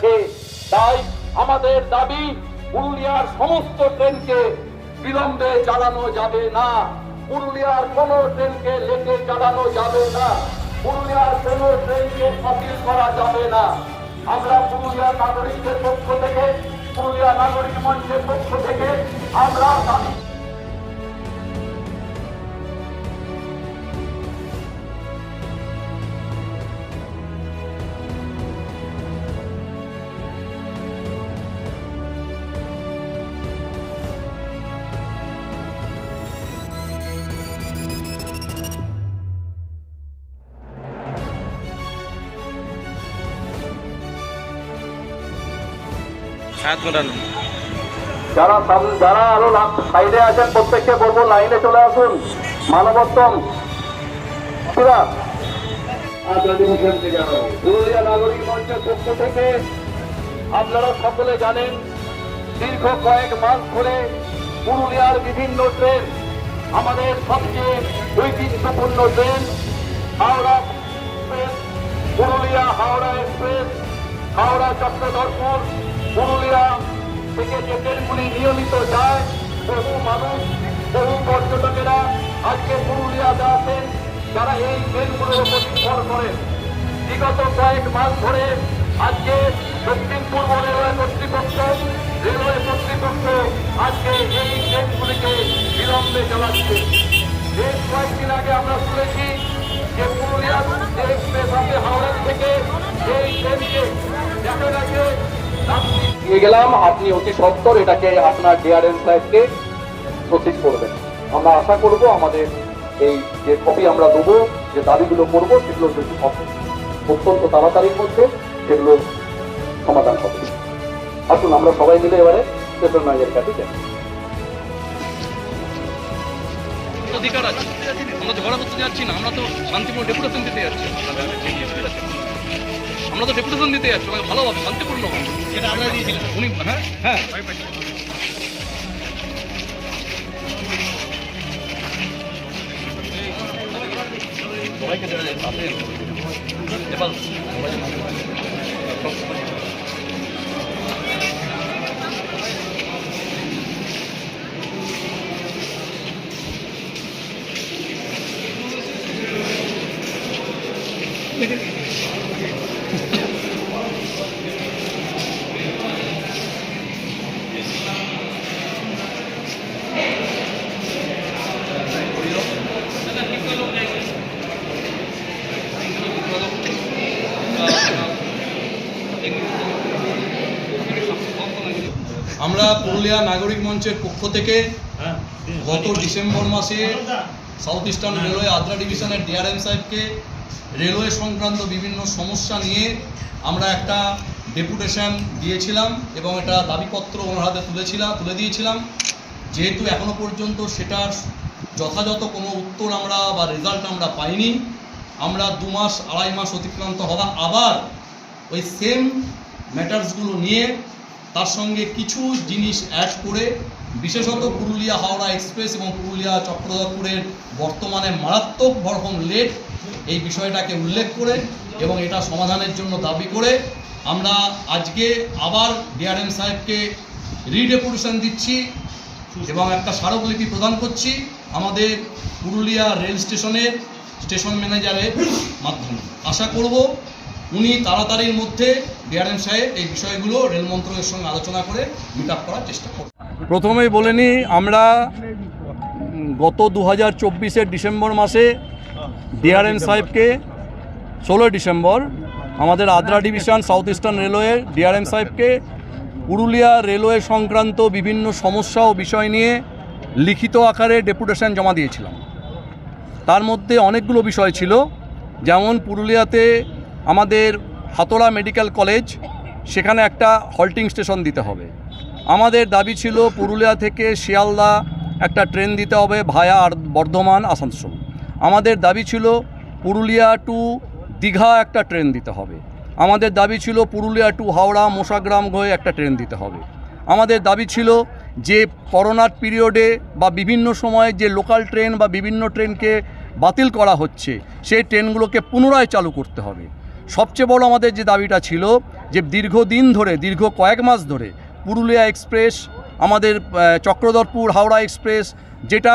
রাখে তাই আমাদের দাবি, পুরুলিয়ার সমস্ত ট্রেনকে বিলম্বে চালানো যাবে না। পুরুলিয়ার কোনো ট্রেনকে লেটে চালানো যাবে না। পুরুলিয়ার কোনো ট্রেনকে বাতিল করা যাবে না। আমরা পুরুলিয়া নাগরিকদের পক্ষ থেকে, পুরুলিয়া নাগরিক মঞ্চের পক্ষ থেকে আমরা দাবি সাত ঘণ্টা যারা যারা আরও সাইডে আছেন প্রত্যেককে বলব লাইনে চলে আসুন। মানবোত্তম। পুরুলিয়া নাগরিক মঞ্চের পক্ষ থেকে আপনারা সকলে জানেন দীর্ঘ কয়েক মাস ধরে পুরুলিয়ার বিভিন্ন ট্রেন আমাদের সবচেয়ে ঐতিহ্যপূর্ণ train Howrah express Purulia Howrah express Howrah Chakradharpur Purulia থেকে যে ট্রেনগুলি নিয়মিত যায়, বহু মানুষ, বহু পর্যটকেরা আজকে পুরুলিয়াতে আসেন যারা এই ট্রেনগুলোর উপর নির্ভর করেন। বিগত কয়েক মাস ধরে আজকে দক্ষিণ পূর্ব রেলওয়ে কর্তৃপক্ষ রেলওয়ে কর্তৃপক্ষ আজকে এই ট্রেনগুলিকে বিলম্বে চালাচ্ছে। বেশ কয়েকদিন আগে আমরা শুনেছি যে পুরুলিয়া এক্সপ্রেস আছে হাওড়া থেকে এই ট্রেনকে দেখা গেছে দিয়ে গেলাম, আপনি অতি সত্তর এটাকে আপনার ডিআরএন সাহেবকে প্রসিড করবেন। আমরা আশা করব আমাদের এই যে কপি আমরা দেবো, যে দাবিগুলো করব, সেগুলো যদি অত্যন্ত তাড়াতাড়ির মধ্যে সেগুলো সমাধান হবে। আসুন, আমরা সবাই মিলে এবারে স্টেশন ম্যানেজারের কাছে যাই। অধিকার আছে। আমরা ঝগড়া করতে যাচ্ছি না, আমরা তো শান্তিপূর্ণ ডেপুটেশন দিতে যাচ্ছি। আমরা তো ডেপুটেশন দিতে যাচ্ছি আমাকে ভালোভাবে শান্তিপূর্ণ উনি হ্যাঁ হ্যাঁ সবাইকে পুরুলিয়া নাগরিক মঞ্চের পক্ষ থেকে গত ডিসেম্বর মাসে সাউথ ইস্টার্ন রেলওয়ে আদ্রা ডিভিশনের ডিআরএম সাহেবকে রেলওয়ে সংক্রান্ত বিভিন্ন সমস্যা নিয়ে আমরা একটা ডেপুটেশন দিয়েছিলাম এবং এটা দাবিপত্র ওনার হাতে তুলেছিলাম তুলে দিয়েছিলাম। যেহেতু এখনও পর্যন্ত সেটার যথাযথ কোনো উত্তর আমরা বা রেজাল্ট আমরা পাইনি আমরা দু মাস আড়াই মাস অতিক্রান্ত হওয়া আবার ওই সেম ম্যাটার্সগুলো নিয়ে তার সঙ্গে কিছু জিনিস অ্যাড করে, বিশেষত পুরুলিয়া হাওড়া এক্সপ্রেস এবং পুরুলিয়া চক্রধরপুরের বর্তমানে মারাত্মক বরকম লেট এই বিষয়টাকে উল্লেখ করে এবং এটা সমাধানের জন্য দাবি করে। আমরা আজকে আবার ডিআরএম সাহেবকে রিডেপুটেশন দিচ্ছি এবং একটা স্মারকলিপি প্রদান করছি আমাদের পুরুলিয়া রেল স্টেশনের স্টেশন ম্যানেজারের মাধ্যমে। আশা করব উনি তাড়াতাড়ির মধ্যে ডিআরএম সাহেব এই বিষয়গুলো রেল মন্ত্রকের সঙ্গে আলোচনা করে মিট করার চেষ্টা করবেন। প্রথমেই বলে নিই আমরা গত দু হাজার চব্বিশের ডিসেম্বর মাসে ডিআরএম সাহেবকে ষোলোই ডিসেম্বর আমাদের Adra division south eastern railway DRM সাহেবকে পুরুলিয়া রেলওয়ে সংক্রান্ত বিভিন্ন সমস্যা ও বিষয় নিয়ে লিখিত আকারে ডেপুটেশন জমা দিয়েছিলাম। তার মধ্যে অনেকগুলো বিষয় ছিল, যেমন পুরুলিয়াতে আমাদের হাতোড়া মেডিকেল কলেজ, সেখানে একটা হল্টিং স্টেশন দিতে হবে। আমাদের দাবি ছিল পুরুলিয়া থেকে শিয়ালদা একটা ট্রেন দিতে হবে ভায়া আর বর্ধমান আসানসোল। আমাদের দাবি ছিল পুরুলিয়া টু দীঘা একটা ট্রেন দিতে হবে। আমাদের দাবি ছিল পুরুলিয়া টু হাওড়া মোশাগ্রাম হয়ে একটা ট্রেন দিতে হবে। আমাদের দাবি ছিল যে করোনার পিরিয়ডে বা বিভিন্ন সময়ে যে লোকাল ট্রেন বা বিভিন্ন ট্রেনকে বাতিল করা হচ্ছে, সেই ট্রেনগুলোকে পুনরায় চালু করতে হবে। সবচেয়ে বড় আমাদের যে দাবিটা ছিল যে দীর্ঘদিন ধরে, দীর্ঘ কয়েক মাস ধরে পুরুলিয়া এক্সপ্রেস, আমাদের চক্রধরপুর, হাওড়া এক্সপ্রেস যেটা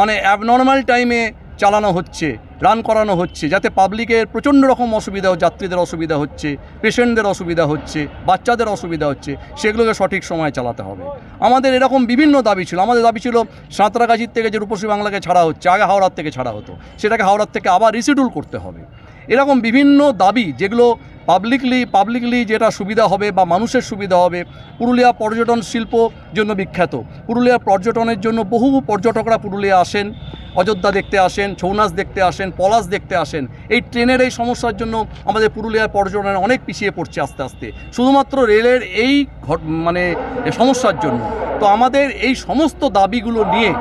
মানে অ্যাবনর্মাল টাইমে চালানো হচ্ছে রান করানো হচ্ছে, যাতে পাবলিকের প্রচণ্ড রকম অসুবিধা, যাত্রীদের অসুবিধা হচ্ছে পেশেন্টদের অসুবিধা হচ্ছে, বাচ্চাদের অসুবিধা হচ্ছে, সেগুলোকে সঠিক সময়ে চালাতে হবে। আমাদের এরকম বিভিন্ন দাবি ছিল। আমাদের দাবি ছিল সাঁতরাগাছির থেকে যে রূপসী বাংলাকে ছাড়া হচ্ছে, আগে হাওড়ার থেকে ছাড়া হতো। সেটাকে হাওড়ার থেকে আবার রিসিডিউল করতে হবে। এরকম বিভিন্ন দাবি যেগুলো পাবলিকলি পাবলিকলি যেটা সুবিধা হবে বা মানুষের সুবিধা হবে, পুরুলিয়া পর্যটন শিল্প জন্য বিখ্যাত। পুরুলিয়া পর্যটনের জন্য বহু পর্যটকরা পুরুলিয়া আসেন, অযোধ্যা দেখতে আসেন ছৌ নাচ দেখতে আসেন, পলাশ দেখতে আসেন। এই ট্রেনের এই সমস্যার জন্য আমাদের পুরুলিয়ার পর্যটন অনেক পিছিয়ে পড়ছে আস্তে আস্তে। শুধুমাত্র রেলের এই ঘট- মানে সমস্যার জন্য। তো আমাদের এই সমস্ত দাবিগুলো নিয়ে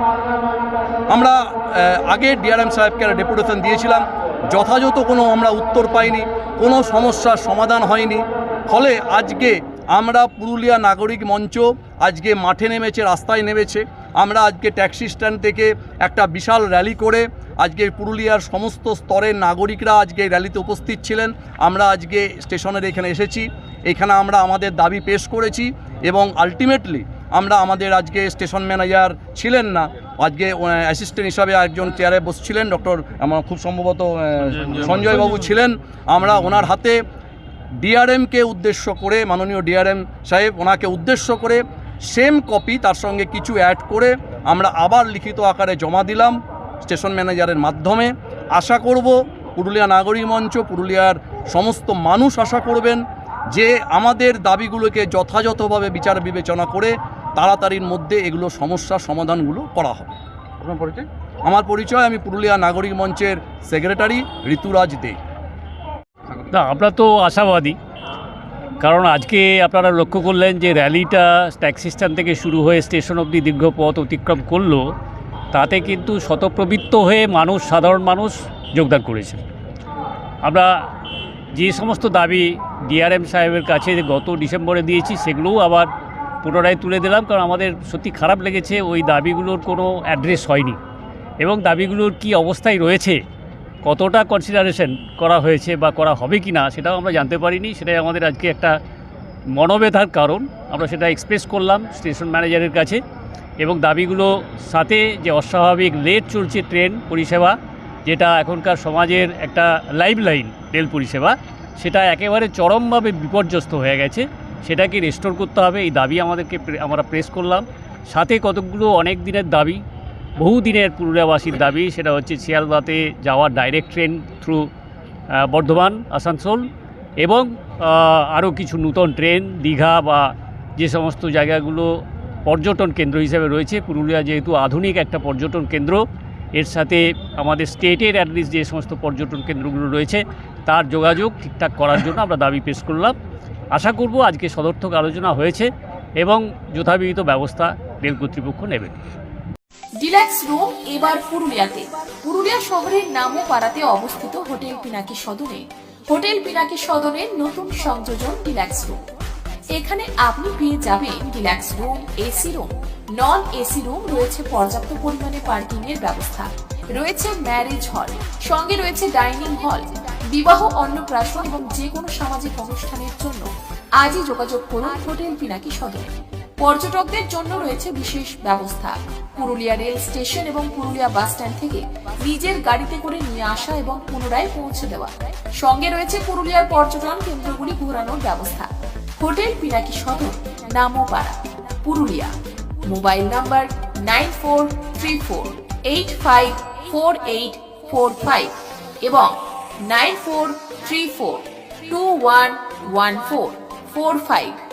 আমরা আগে ডিআরএম সাহেবকে একটা ডেপুটেশন দিয়েছিলাম। যথাযথ কোনো আমরা উত্তর পাইনি, কোনো সমস্যার সমাধান হয়নি। ফলে আজকে আমরা পুরুলিয়া নাগরিক মঞ্চ আজকে মাঠে নেমেছে, রাস্তায় নেমেছে। আমরা আজকে ট্যাক্সি স্ট্যান্ড থেকে একটা বিশাল র্যালি করে আজকে পুরুলিয়ার সমস্ত স্তরের নাগরিকরা আজকে র্যালিতে উপস্থিত ছিলেন। আমরা আজকে স্টেশনের এখানে এসেছি। এখানে আমরা আমাদের দাবি পেশ করেছি এবং আলটিমেটলি আমরা আমাদের আজকে স্টেশন ম্যানেজার ছিলেন না। আজকে অ্যাসিস্ট্যান্ট হিসাবে একজন চেয়ারে বসছিলেন ডক্টর আমার খুব সম্ভবত সঞ্জয়বাবু। ছিলেন। আমরা ওনার হাতে ডিআরএমকে উদ্দেশ্য করে মাননীয় ডিআরএম সাহেব ওনাকে উদ্দেশ্য করে সেম কপি তার সঙ্গে কিছু অ্যাড করে আমরা আবার লিখিত আকারে জমা দিলাম স্টেশন ম্যানেজারের মাধ্যমে। আশা করব পুরুলিয়া নাগরিক মঞ্চ পুরুলিয়ার সমস্ত মানুষ আশা করবেন যে আমাদের দাবিগুলোকে যথাযথভাবে বিচার বিবেচনা করে তাড়াতাড়ির মধ্যে এগুলো সমস্যার সমাধানগুলো করা হবে। আপনার পরিচয়? আমার পরিচয় আমি পুরুলিয়া নাগরিক মঞ্চের সেক্রেটারি ঋতুরাজ দে। না আমরা তো আশাবাদী কারণ আজকে আপনারা লক্ষ্য করলেন যে র্যালিটা ট্যাক্সি স্ট্যান্ড থেকে শুরু হয়ে স্টেশন অবধি দীর্ঘ পথ অতিক্রম করল তাতে কিন্তু শতপ্রবৃত্ত হয়ে মানুষ সাধারণ মানুষ যোগদান করেছে। আমরা যে সমস্ত দাবি ডিআরএম সাহেবের কাছে গত ডিসেম্বরে দিয়েছি সেগুলোও আবার পুনরায় তুলে দিলাম, কারণ আমাদের সত্যি খারাপ লেগেছে, ওই দাবিগুলোর কোনো অ্যাড্রেস হয়নি। এবং দাবিগুলোর কি অবস্থায় রয়েছে, কতটা কনসিডারেশন করা হয়েছে বা করা হবে কি না, সেটাও আমরা জানতে পারিনি। সেটাই আমাদের আজকে একটা মনোব্যথার কারণ। আমরা সেটা এক্সপ্রেস করলাম স্টেশন ম্যানেজারের কাছে। এবং দাবিগুলো সাথে যে অস্বাভাবিক লেট চলছে ট্রেন পরিষেবা, যেটা এখনকার সমাজের একটা লাইফ লাইন রেল পরিষেবা, সেটা একেবারে চরমভাবে বিপর্যস্ত হয়ে গেছে। সেটাকে রেস্টোর করতে হবে। এই দাবি আমাদেরকে আমরা প্রেস করলাম। সাথে কতগুলো অনেক দিনের দাবি, বহু দিনের পুরুলিয়াবাসীর দাবি, সেটা হচ্ছে শিয়ালদাতে যাওয়ার direct train through Bardhaman, Asansol এবং আরও কিছু নূতন ট্রেন দীঘা বা যে সমস্ত জায়গাগুলো পর্যটন কেন্দ্র হিসেবে রয়েছে। পুরুলিয়া যেহেতু আধুনিক একটা পর্যটন কেন্দ্র, এর সাথে আমাদের স্টেটের অ্যাটলিস্ট যে সমস্ত পর্যটন কেন্দ্রগুলো রয়েছে, তার যোগাযোগ ঠিকঠাক করার জন্য আমরা দাবি পেশ করলাম। আশা করব আজকে সদর্থক আলোচনা হয়েছে এবং যথাবিহিত ব্যবস্থা রেল কর্তৃপক্ষ নেবে। ডিলাক্স রুম, এবার পুরুলিয়াতে। পুরুলিয়া শহরের নামও পাড়াতে অবস্থিত হোটেল পিনাকি সদনে। হোটেল পিনাকি সদনের নতুন সংযোজন ডিলাক্স রুম। এখানে আপনি পেয়ে যাবেন deluxe room, AC room. Non AC room রয়েছে পর্যাপ্ত পরিমাণে পার্কিং এর ব্যবস্থা। রয়েছে ম্যারেজ হল। সঙ্গে রয়েছে ডাইনিং হল। বিবাহ, অন্নপ্রাশন এবং যে কোনো সামাজিক অনুষ্ঠানের জন্য আজই যোগাযোগ করুন হোটেল পিনাকি সদনে পর্যটকদের জন্য রয়েছে বিশেষ ব্যবস্থা। পুরুলিয়া রেল স্টেশন এবং পুরুলিয়া বাস স্ট্যান্ড থেকে নিজের গাড়িতে করে নিয়ে আসা এবং পুনরায় পৌঁছে দেওয়া। সঙ্গে রয়েছে পুরুলিয়ার পর্যটন কেন্দ্রগুলি ঘোরানোর ব্যবস্থা। Hotel Pinaki Sadar, Namopara, Purulia. Mobile number nine four three four eight five four eight four five এবং 9434 2114 45